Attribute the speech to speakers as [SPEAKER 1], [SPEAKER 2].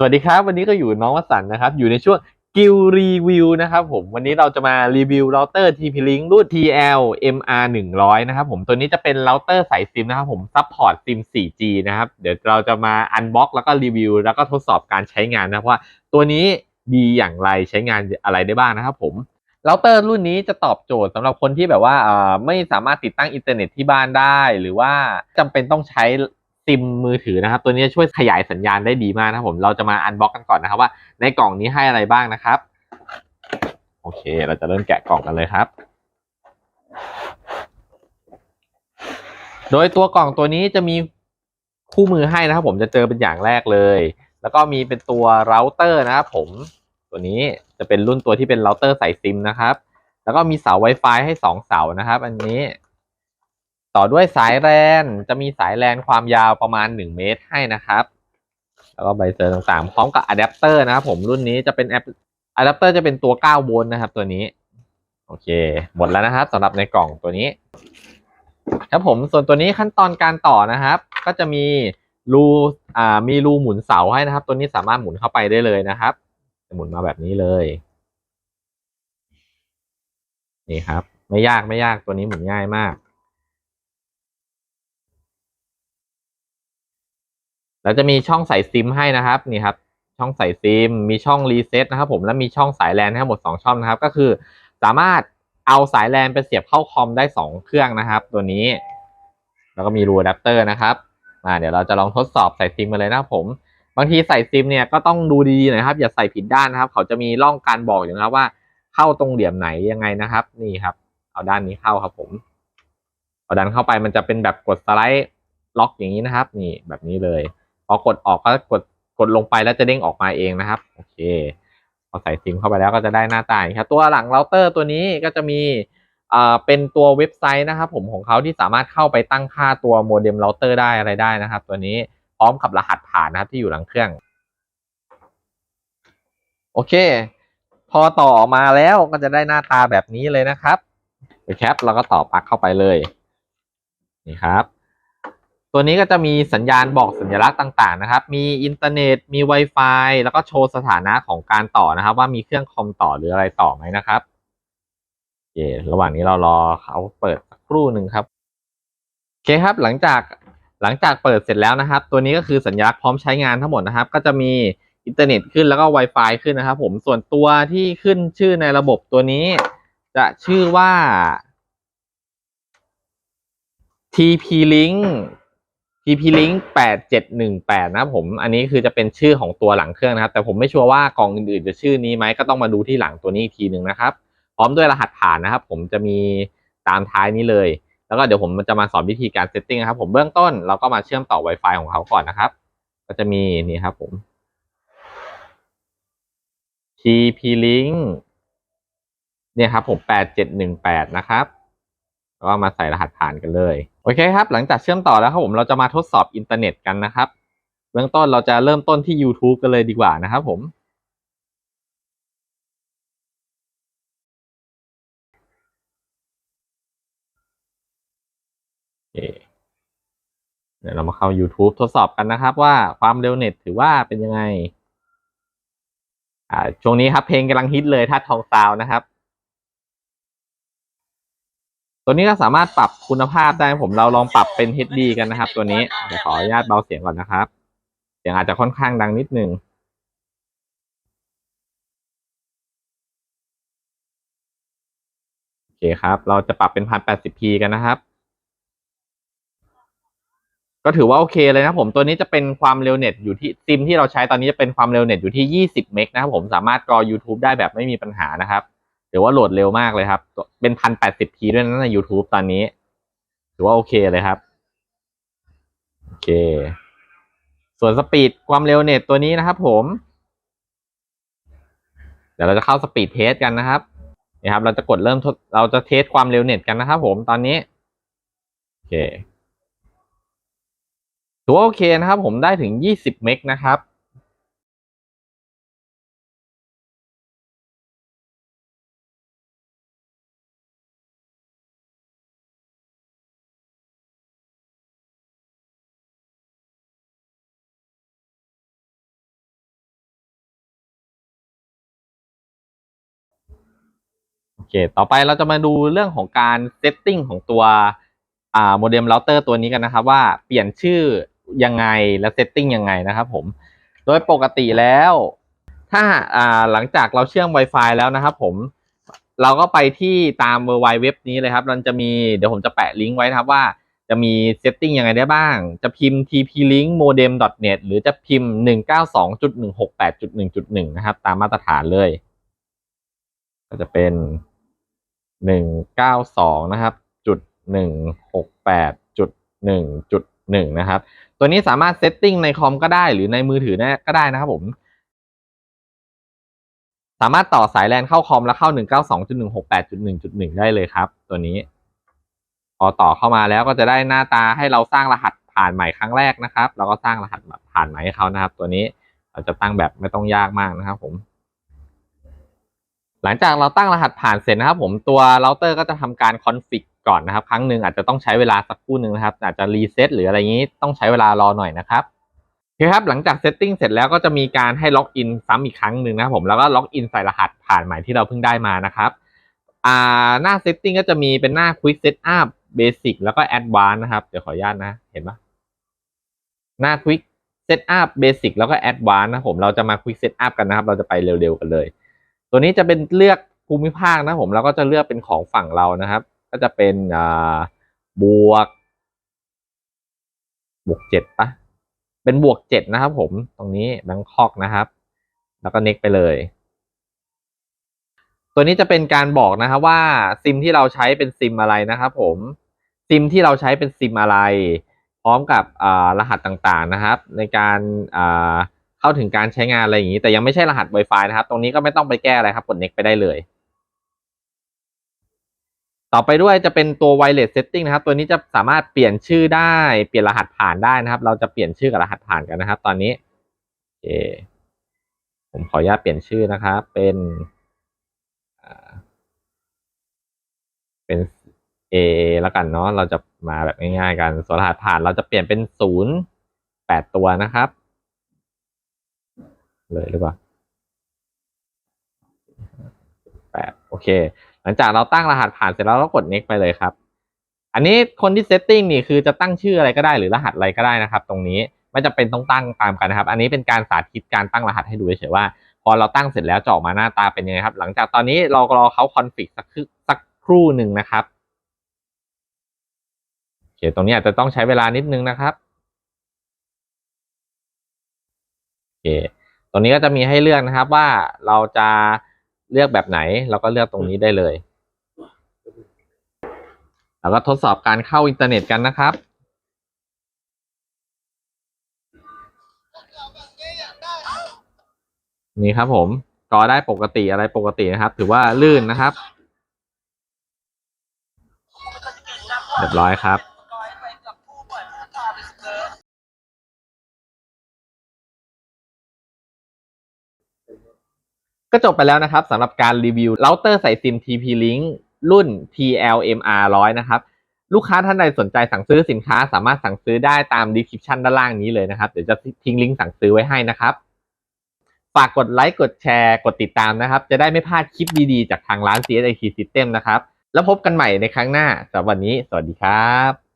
[SPEAKER 1] สวัสดีครับ วันนี้ก็อยู่น้องวสันนะครับ อยู่ในช่วงกิลรีวิวนะครับผมวันนี้เราจะมารีวิวเราเตอร์ TP-Link รุ่น TL MR 100นะครับผมตัวนี้จะเป็นเราเตอร์สายซิมนะครับผมซัพพอร์ตซิม 4G นะครับเดี๋ยวเราจะมาอันบ็อกแล้วก็รีวิว แล้วก็ทดสอบการใช้งานนะว่าตัวนี้ดีอย่างไรใช้งานอะไรได้บ้างนะครับผมเราเตอร์รุ่นนี้จะตอบโจทย์สำหรับคนที่แบบว่าไม่สามารถติดตั้งอินเทอร์เน็ตที่บ้านได้ หรือว่าจำเป็นต้องใช้ ซิมมือถือนะครับ ตัวนี้ช่วยขยายสัญญาณได้ดีมากนะครับผมเราจะมาอันบ็อกกันก่อนนะครับว่าในกล่องนี้ให้อะไรบ้างนะครับ โอเค เราจะเริ่มแกะกล่องกันเลยครับ โดยตัวกล่องตัวนี้จะมีคู่มือให้นะครับ ผมจะเจอเป็นอย่างแรกเลย แล้วก็มีเป็นตัวเราเตอร์นะครับผมตัวนี้จะเป็นรุ่นตัวที่เป็นเราเตอร์ใส่ซิมนะครับ แล้วก็มีเสา Wi-Fi ให้สองเสานะครับ อันนี้ ต่อด้วยสายแลนจะมีสายแลนความยาวประมาณ 1 เมตรให้นะครับ แล้วก็ใบเซอร์ต่างๆ พร้อมกับอะแดปเตอร์นะครับผมรุ่นนี้จะเป็นแอปอะแดปเตอร์จะเป็นตัว 9 โวลต์นะครับ ตัวนี้ โอเค หมดแล้วนะครับสำหรับในกล่องตัวนี้ครับผมส่วนตัวนี้ขั้นตอนการต่อนะครับ ก็จะมีรูอ่ามีรูหมุนเสาให้นะครับ ตัวนี้สามารถหมุนเข้าไปได้เลยนะครับหมุนมาแบบนี้เลยนี่ครับ ไม่ยากไม่ยากตัวนี้หมุนง่ายมาก แล้วจะมีช่องใส่ซิมให้นะครับนี่ครับช่องใส่ซิม มีช่องรีเซ็ตนะครับผมและมีช่องสายแลนทั้งหมด 2 ช่องนะครับ ก็คือสามารถเอาสายแลนไปเสียบเข้าคอมได้ 2 เครื่องนะครับ ตัวนี้ แล้วก็มีรูอะแดปเตอร์นะครับมาเดี๋ยวเราจะลองทดสอบใส่ซิมกันเลยนะครับผมบางทีใส่ซิมเนี่ยก็ต้องดูดีๆหน่อยครับ อย่าใส่ผิดด้านนะครับ เขาจะมีร่องการบอกอยู่นะครับว่าเข้าตรงเหลี่ยมไหนยังไงนะครับ นี่ครับ เอาด้านนี้เข้าครับผมเอาดันเข้าไปมันจะเป็นแบบกดสไลด์ล็อกอย่างนี้นะครับ นี่แบบนี้เลย พอกดออกก็กดกดลงไปแล้วจะเด้งออกมาเองนะครับ โอเคพอใส่ซิมเข้าไปแล้วก็จะได้หน้าตายครับตัวหลังเราเตอร์ตัวนี้ก็จะมีเอ่อเป็นตัวเว็บไซต์นะครับ ผมของเขาที่สามารถเข้าไปตั้งค่าตัวโมเด็มเราเตอร์ได้อะไรได้นะครับ ตัวนี้พร้อมกับรหัสผ่านนะครับที่อยู่หลังเครื่อง โอเค พอต่อออกมาแล้วก็จะได้หน้าตาแบบนี้เลยนะครับไปแคปแล้วก็ต่อปลั๊กเข้าไปเลย นี่ครับ ตัวนี้ก็จะมีสัญญาณบอกสัญลักษณ์ต่างๆนะครับ มีอินเทอร์เน็ต มี Wi-Fi แล้วก็โชว์สถานะของการต่อนะครับ ว่ามีเครื่องคอมต่อหรืออะไรต่อไหมนะครับโอเคระหว่างนี้เรารอเขาเปิดสักครู่หนึ่งครับโอเคครับหลังจากหลังจากเปิดเสร็จแล้วนะครับ ตัวนี้ก็คือสัญลักษณ์พร้อมใช้งานทั้งหมดนะครับ ก็จะมีอินเทอร์เน็ตขึ้นแล้วก็ Wi-Fi ขึ้นนะครับ ผมส่วนตัวที่ขึ้นชื่อในระบบตัวนี้ จะชื่อว่า TP Link TP-Link 8718 นะผม อันนี้คือจะเป็นชื่อของตัวหลังเครื่องนะครับ แต่ผมไม่ชัวร์ว่ากล่องอื่นๆจะชื่อนี้ไหมก็ต้องมาดูที่หลังตัวนี้อีกทีหนึ่งนะครับ พร้อมด้วยรหัสผ่านนะครับ ผมจะมีตามท้ายนี้เลย แล้วก็เดี๋ยวผมจะมาสอนวิธีการเซตติ้งนะครับ ผมเบื้องต้นเราก็มาเชื่อมต่อ Wi-Fi ของเขาก่อนนะครับ ก็จะมีนี่ครับผม TP-Link เนี่ยครับผม 8718 นะครับ ก็มาใส่รหัสผ่านกันเลย โอเคครับ หลังจากเชื่อมต่อแล้วครับผมเราจะมาทดสอบอินเทอร์เน็ตกันนะครับ เบื้องต้นเราจะเริ่มต้นที่ YouTube กันเลยดีกว่านะครับผมเคเดี๋ยวเรามาเข้า YouTube ทดสอบกันนะครับ ว่าความเร็วเน็ตถือว่าเป็นยังไง อ่าช่วงนี้ครับเพลงกำลังฮิตเลยถ้าทองซาวนะครับ ตัวนี้ก็สามารถปรับคุณภาพได้ผมเราลองปรับเป็น HD กันนะครับ ตัวนี้เดี๋ยวขออนุญาตเบาเสียงก่อนนะครับ เสียงอาจจะค่อนข้างดังนิดนึงโอเคครับ เราจะปรับเป็น 1080p กันนะครับ ก็ถือว่าโอเคเลยนะผมตัวนี้จะเป็นความเร็วเน็ตอยู่ที่ซิมที่เราใช้ตอนนี้จะเป็นความเร็วเน็ตอยู่ที่ 20 เมกนะครับผมสามารถกรอ YouTube ได้แบบไม่มีปัญหานะครับ ถือว่าโหลดเร็วมากเลยครับ เป็น 1080p ด้วยนะใน YouTube ตอนนี้ ถือว่าโอเคเลยครับ โอเค ส่วนสปีดความเร็วเน็ตตัวนี้นะครับผม เดี๋ยวเราจะเข้าสปีดเทสกันนะครับนี่ครับ เราจะกดเริ่มเราจะเทสความเร็วเน็ตกันนะครับผมตอนนี้ โอเคถือว่าโอเคนะครับผมได้ถึง 20 เมกนะครับ เค ต่อไปเราจะมาดูเรื่องของการเซตติ้งของตัวอ่าโมเด็มเราเตอร์ตัวนี้กันนะครับ ว่าเปลี่ยนชื่อยังไงและเซตติ้งยังไงนะครับผม โดยปกติแล้ว ถ้าอ่าหลังจากเราเชื่อม Wi-Fi แล้วนะครับผมเราก็ไปที่ตามเว็บนี้เลยครับ มันจะมีเดี๋ยวผมจะแปะลิงก์ไว้นะครับว่าจะมีเซตติ้งยังไงได้บ้าง จะพิมพ์ tp-link modem.net หรือจะพิมพ์ 192.168.1.1 นะครับ ตามมาตรฐานเลย ก็จะเป็น 192นะครับจุด168จุด1จุด1นะครับ ตัวนี้สามารถเซตติ้งในคอมก็ได้หรือในมือถือก็ได้นะครับผมสามารถต่อสายแลนเข้าคอมแล้วเข้า 192.168.1.1 ได้เลยครับ ตัวนี้ พอต่อเข้ามาแล้วก็จะได้หน้าตาให้เราสร้างรหัสผ่านใหม่ครั้งแรกนะครับ แล้วก็สร้างรหัสผ่านใหม่ให้เขานะครับ ตัวนี้เราจะตั้งแบบไม่ต้องยากมากนะครับผม หลังจากเราตั้งรหัสผ่านเสร็จนะครับ ผมตัวเราเตอร์ก็จะทำการคอนฟิกก่อนนะครับ ครั้งหนึ่งอาจจะต้องใช้เวลาสักครู่หนึ่งนะครับ อาจจะรีเซ็ตหรืออะไรอย่างนี้ต้องใช้เวลารอหน่อยนะครับโอเคครับหลังจากเซตติ้งเสร็จแล้วก็จะมีการให้ล็อกอินซ้ำอีกครั้งหนึ่งนะครับผมแล้วก็ล็อกอินใส่รหัสผ่านใหม่ที่เราเพิ่งได้มานะครับอ่าหน้าเซตติ้งก็จะมีเป็นหน้า Quick Setup Basic แล้วก็ Advanced นะครับ เดี๋ยวขออนุญาตนะเห็นปะหน้า Quick Setup Basic แล้วก็ Advanced นะผมเราจะมา Quick Setup กันนะครับ เราจะไปเร็วๆกันเลย ตัวนี้จะเป็นเลือกภูมิภาคนะผมเราก็จะเลือกเป็นของฝั่งเรานะครับ ก็จะเป็นอ่าบวก บวกเจ็ดปะเป็นบวกเจ็ดนะครับ ผมตรงนี้แบงคอกนะครับ แล้วก็เน็กไปเลย ตัวนี้จะเป็นการบอกนะครับว่าซิมที่เราใช้เป็นซิมอะไรนะครับ ผมซิมที่เราใช้เป็นซิมอะไร พร้อมกับรหัสต่างๆนะครับ ในการอ่า เข้าถึงการใช้งานอะไรอย่างนี้ แต่ยังไม่ใช่รหัส Wi-Fi นะครับ ตรงนี้ก็ไม่ต้องไปแก้อะไรครับ กด next ไปได้เลย ต่อไปด้วยจะเป็นตัว wireless setting นะครับ ตัวนี้จะสามารถเปลี่ยนชื่อได้ เปลี่ยนรหัสผ่านได้นะครับ เราจะเปลี่ยนชื่อกับรหัสผ่านกันนะครับ ตอนนี้โอเผมขออนุญาตเปลี่ยนชื่อนะครับ เป็นเป็น A แล้วกันเนาะ เราจะมาแบบง่ายๆกันส่วนรหัสผ่านเราจะเปลี่ยนเป็นศูนย์แปดตัวนะครับ เลยหรือเปล่าแปดโอเค หลังจากเราตั้งรหัสผ่านเสร็จแล้วเรากด next ไปเลยครับ อันนี้คนที่ setting นี่คือจะตั้งชื่ออะไรก็ได้หรือรหัสอะไรก็ได้นะครับ ตรงนี้ไม่จำเป็นต้องตั้งตามกันนะครับ อันนี้เป็นการสาธิตการตั้งรหัสให้ดูเฉยๆว่า พอเราตั้งเสร็จแล้วจะออกมาหน้าตาเป็นยังไงครับ หลังจากตอนนี้เรารอเขาคอนฟิกสักสักครู่หนึ่งนะครับโอเคตรงนี้อาจจะต้องใช้เวลานิดนึงนะครับโอเค ตรงนี้ก็จะมีให้เลือกนะครับว่าเราจะเลือกแบบไหน เราก็เลือกตรงนี้ได้เลย แล้วก็ทดสอบการเข้าอินเทอร์เน็ตกันนะครับ นี่ครับผมจอได้ปกติอะไรปกตินะครับ ถือว่าลื่นนะครับ เรียบร้อยครับ ก็จบไปแล้วนะครับสำหรับการรีวิวเราเตอร์ใส่ซิม TP-Link รุ่น TLMR 100 นะครับ ลูกค้าท่านใดสนใจสั่งซื้อสินค้าสามารถสั่งซื้อได้ตาม description ด้านล่างนี้เลยนะครับ เดี๋ยวจะทิ้งลิงก์สั่งซื้อไว้ให้นะครับ ฝากกดไลค์กดแชร์ กดติดตามนะครับ จะได้ไม่พลาดคลิปดีๆ จากทางร้าน CSIT System นะครับ แล้วพบกันใหม่ในครั้งหน้าสำหรับวันนี้ สวัสดีครับ